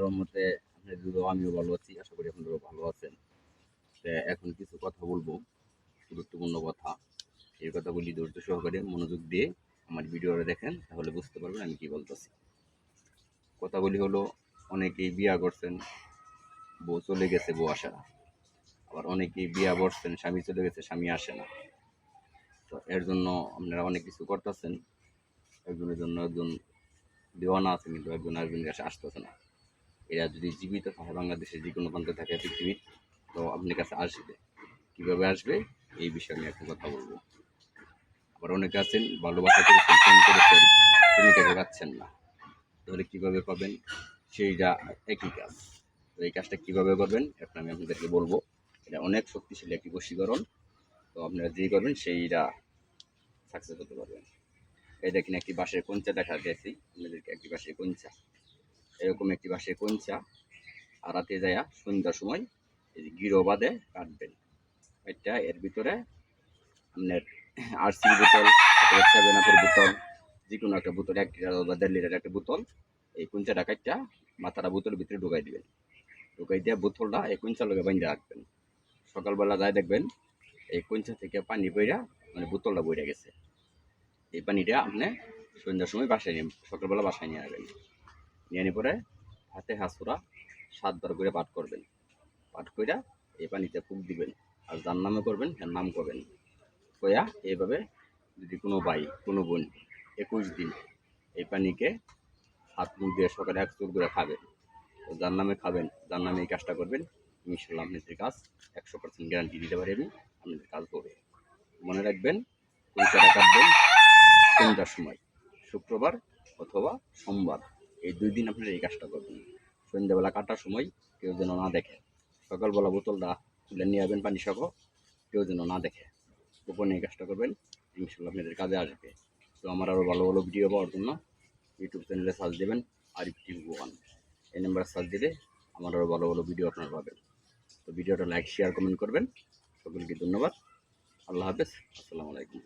আল্লাহর মতে আমিও ভালো আছি, আশা করি আপনারাও ভালো আছেন। এখন কিছু কথা বলব, গুরুত্বপূর্ণ কথা। এই কথাগুলি ধৈর্য সহকারে মনোযোগ দিয়ে আমার ভিডিওটা দেখেন, তাহলে বুঝতে পারবেন আমি কি বলতেছি। কথাগুলি হলো, অনেকেই বিয়া করছেন, বউ চলে গেছে বউ আসে না আবার অনেকেই বিয়া করছেন, স্বামী চলে গেছে, স্বামী আসে না। তো এর জন্য আপনারা অনেক কিছু করতেছেন। একজনের জন্য একজন দেওয়ানা আছে, কিন্তু একজন আরেকজনের কাছে আসতেছে না। এরা যদি জীবিত থাকে বাংলাদেশের যে কোনো প্রান্তে থাকে পৃথিবীর, তো আপনার কাছে আসবে। কীভাবে আসবে? এই বিষয়ে আমি এখন কথা বলব। আবার অনেকে আছেন, ভালোবাসা করেছেন প্রেম করেছেন প্রেমিকাকে পাচ্ছেন না। তাহলে কীভাবে পাবেন? সেইটা একই কাজ। তো এই কাজটা কীভাবে করবেন? এখন আমি আপনাদেরকে বলব। এটা অনেক শক্তিশালী একটি বশীকরণ। তো আপনারা যেই করবেন, সেইটা সাকসেস হতে পারবেন এই দেখেন একটি বাঁশের কঞ্চা দেখা গেছি। আপনাদেরকে একটি বাঁশের কঞ্চা। এরকম একটি বাঁশের কঞ্চা আর রাতে যায়া সন্ধ্যার সময় গিরো বাদে কাটবেন। এটা এর ভিতরে আপনার আরসি বোতল সেভেন আপের বোতল যে কোনো একটা বোতল, এক লিটার বা দেড় লিটার একটা বোতল, এই কুঞ্চাটা কাটটা মাথাটা বোতলের ভিতরে ঢুকাই দিবেন। ঢুকাই দিয়ে বোতলটা এই কুঞ্চা লগে বাইন্দে রাখবেন। সকালবেলা যায় দেখবেন এই কুঞ্চা থেকে পানি বইরা মানে বোতলটা বইরা গেছে। এই পানিটা আপনি সন্ধ্যার সময় বাসায় নিয়ে সকালবেলা বাসায় নিয়ে আসবেন। নিয়ে পরে হাতে হাসুরা সাতবার করে পাঠ করবেন। পাঠ কইরা এই পানিতে ফুক দিবেন আর যার নামে করবেন তার নাম করবেন। কয়া এইভাবে যদি কোনো ভাই, কোনো বোন একুশ দিন এই পানিকে হাত মুখ দিয়ে সকালে এক চোখ করে খাবেন যার নামে খাবেন, যার নামে এই কাজটা করবেন, ইনশাল্লাহ আপনাদের কাজ একশো পার্সেন্ট গ্যারান্টি দিতে পারি আমি, আপনাদের কাজ করবে মনে রাখবেন পয়সাটা কাটবেন সন্ধ্যার সময়, শুক্রবার অথবা সোমবার। এই দুই দিন আপনারা এই কাজটা করবেন। সন্ধ্যাবেলা কাটার সময় কেউ যেন না দেখে, সকালবেলা বোতলটা তুলে নিয়ে যাবেন পানি সহ, কেউ যেন না দেখে, গোপনে এই কাজটা করবেন ইনশাল্লাহ আপনাদের কাজে আসবে। তো আমার আরও ভালো ভালো ভিডিও পাওয়ার জন্য ইউটিউব চ্যানেলে সার্চ দেবেন, আরিফ টিভি ওয়ান এই নাম্বারে সার্চ দিলে আমার আরও ভালো ভালো ভিডিও আপনারা পাবেন। তো ভিডিওটা লাইক শেয়ার কমেন্ট করবেন। সকলকে ধন্যবাদ। আল্লাহ হাফেজ। আসসালামু আলাইকুম।